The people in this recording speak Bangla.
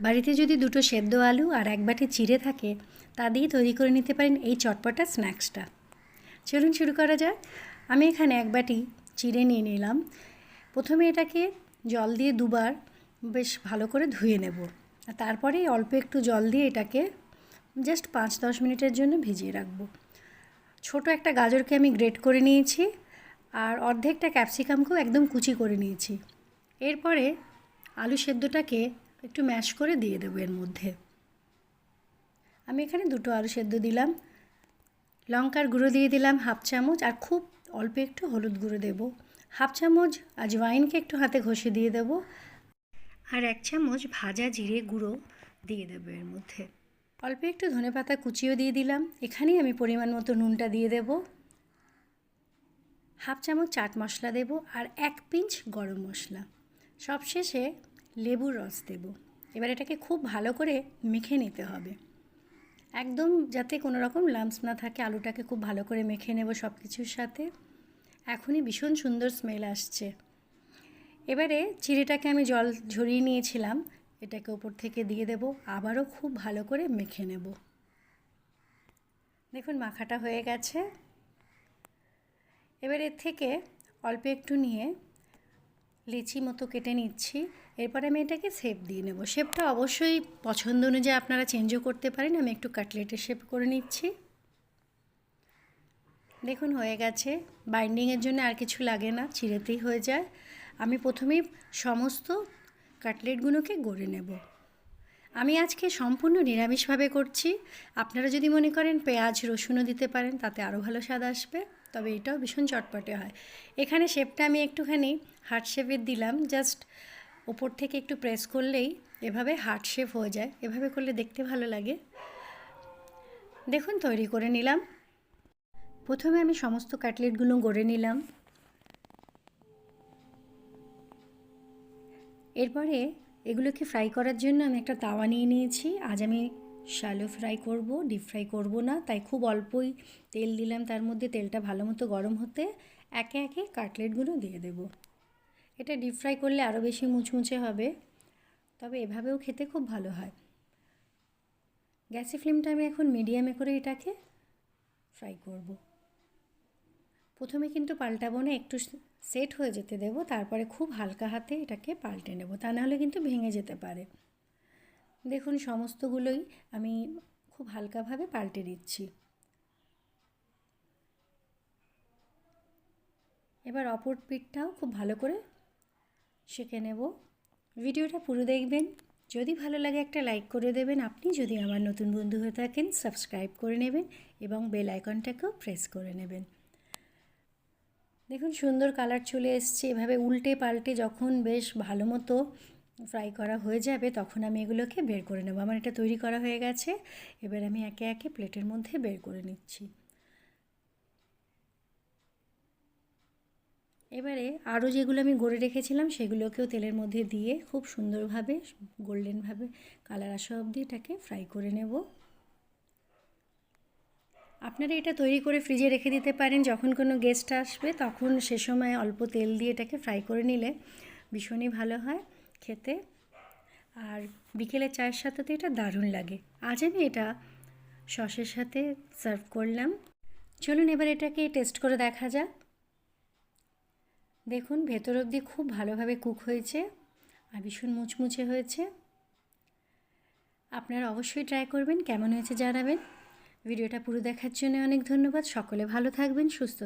বাড়িতে যদি দুটো সেদ্ধ আলু আর এক বাটি চিড়ে থাকে, তা দিয়ে তৈরি করে নিতে পারেন এই চটপটা স্ন্যাক্সটা। চলুন শুরু করা যাক। আমি এখানে এক বাটি চিড়ে নিয়ে নিলাম। প্রথমে এটাকে জল দিয়ে দুবার বেশ ভালো করে ধুয়ে নেব। আর তারপরে অল্প একটু জল দিয়ে এটাকে জাস্ট পাঁচ দশ মিনিটের জন্য ভিজিয়ে রাখব। ছোট একটা গাজরকে আমি গ্রেট করে নিয়েছি আর অর্ধেকটা ক্যাপসিকামকেও একদম কুচি করে নিয়েছি। এরপরে আলু সেদ্ধটাকে একটু ম্যাশ করে দিয়ে দেবো এর মধ্যে। আমি এখানে দুটো আলু সেদ্ধ দিলাম, লঙ্কার গুঁড়ো দিয়ে দিলাম হাফ চামচ, আর খুব অল্প একটু হলুদ গুঁড়ো দেব। হাফ চামচ আজওয়াইনকে একটু হাতে ঘষে দিয়ে দেব, আর এক চামচ ভাজা জিরে গুঁড়ো দিয়ে দেবো এর মধ্যে। অল্প একটু ধনে পাতা কুচিও দিয়ে দিলাম, এখানেই আমি পরিমাণ মতো নুনটা দিয়ে দেব। হাফ চামচ চাট মশলা দেব, আর এক পিঞ্চ গরম মশলা। সবশেষে লেবুর রস দেব। এবার এটাকে খুব ভালো করে মেখে নিতে হবে। একদম যাতে কোনো রকম লাম্পস না থাকে, আলুটাকে খুব ভালো করে মেখে নেব সব কিছুর সাথে। এখনই ভীষণ সুন্দর স্মেল আসছে। এবারে চিড়েটাকে আমি জল ঝরিয়ে নিয়েছিলাম, এটাকে ওপর থেকে দিয়ে দেব, আবারও খুব ভালো করে মেখে নেব। দেখুন মাখাটা হয়ে গেছে। এবার এর থেকে অল্প একটু নিয়ে লিচি মতো কেটে নিচ্ছি। এরপরে আমি এটাকে শেপ দিয়ে নেব। শেপটা অবশ্যই পছন্দ অনুযায়ী আপনারা চেঞ্জও করতে পারেন। আমি একটু কাটলেটের শেপ করে নিচ্ছি। দেখুন, হয়ে গেছে। বাইন্ডিংয়ের জন্য আর কিছু লাগে না চিড়েতেই হয়ে যায়। আমি প্রথমেই সমস্ত কাটলেটগুলোকে গড়ে নেব। আমি আজকে সম্পূর্ণ নিরামিষভাবে করছি। আপনারা যদি মনে করেন পেঁয়াজ, রসুনও দিতে পারেন, তাতে আরও ভালো স্বাদ আসবে। তবে এটাও ভীষণ চটপটে হয়। এখানে শেপটা আমি একটুখানি হার্ট শেপের দিলাম। জাস্ট ওপর থেকে একটু প্রেস করলেই এভাবে হার্ট শেপ হয়ে যায়। এভাবে করলে দেখতে ভালো লাগে। দেখুন, তৈরি করে নিলাম। প্রথমে আমি সমস্ত কাটলেটগুলো গড়ে নিলাম। এরপরে এগুলোকে ফ্রাই করার জন্য আমি একটা তাওয়া নিয়ে নিয়েছি। আজ আমি শ্যালো ফ্রাই করব ডিপ ফ্রাই করব না, তাই খুব অল্পই তেল দিলাম। তার মধ্যে তেলটা ভালো মতো গরম হতে একে একে কাটলেটগুলো দিয়ে দেব। এটা ডিপ ফ্রাই করলে আরও বেশি মুচমুচে হবে। তবে এভাবেও খেতে খুব ভালো হয়। গ্যাসে ফ্লেমটা আমি এখন মিডিয়ামে করে এটাকে ফ্রাই করব। প্রথমে কিন্তু পাল্টাবো না, একটু সেট হয়ে যেতে দেবো, তারপরে খুব হালকা হাতে এটাকে পাল্টে নেব, তা নাহলে কিন্তু ভেঙে যেতে পারে। দেখুন, সমস্তগুলোই আমি খুব হালকাভাবে পাল্টে দিচ্ছি। এবার অপর পিঠটাও খুব ভালো করে সেঁকে নেব। ভিডিওটা পুরো দেখবেন। যদি ভালো লাগে একটা লাইক করে দেবেন। আপনি যদি আমার নতুন বন্ধু হয়ে থাকেন, সাবস্ক্রাইব করে নেবেন এবং বেল আইকনটাকেও প্রেস করে নেবেন। দেখুন, সুন্দর কালার চলে এসছে। এভাবে উল্টে পাল্টে যখন বেশ ভালো মতো ফ্রাই করা হয়ে যাবে, তখন আমি এগুলোকে বের করে নেব। আমার এটা তৈরি করা হয়ে গেছে। এবার আমি একে একে প্লেটের মধ্যে বের করে নিচ্ছি। এবারে আরও যেগুলো আমি গড়ে রেখেছিলাম, সেগুলোকেও তেলের মধ্যে দিয়ে খুব সুন্দরভাবে, গোল্ডেনভাবে কালার আসা অবধি এটাকে ফ্রাই করে নেব। আপনারা এটা তৈরি করে ফ্রিজে রেখে দিতে পারেন, যখন কোনো গেস্ট আসবে তখন সে সময় অল্প তেল দিয়ে এটাকে ফ্রাই করে নিলে ভীষণই ভালো হয় খেতে। আর বিকেলে চায়ের সাথে তো এটা দারুণ লাগে। আজ আমি এটা সসের সাথে সার্ভ করলাম। চলুন এবার এটাকে টেস্ট করে দেখা যাক। দেখুন, ভেতর অবধি খুব ভালোভাবে কুক হয়েছে আর ভীষণ মুচমুচে হয়েছে। আপনারা অবশ্যই ট্রাই করবেন, কেমন হয়েছে জানাবেন। ভিডিওটা পুরো দেখার জন্য অনেক ধন্যবাদ। সকলে ভালো থাকবেন, সুস্থ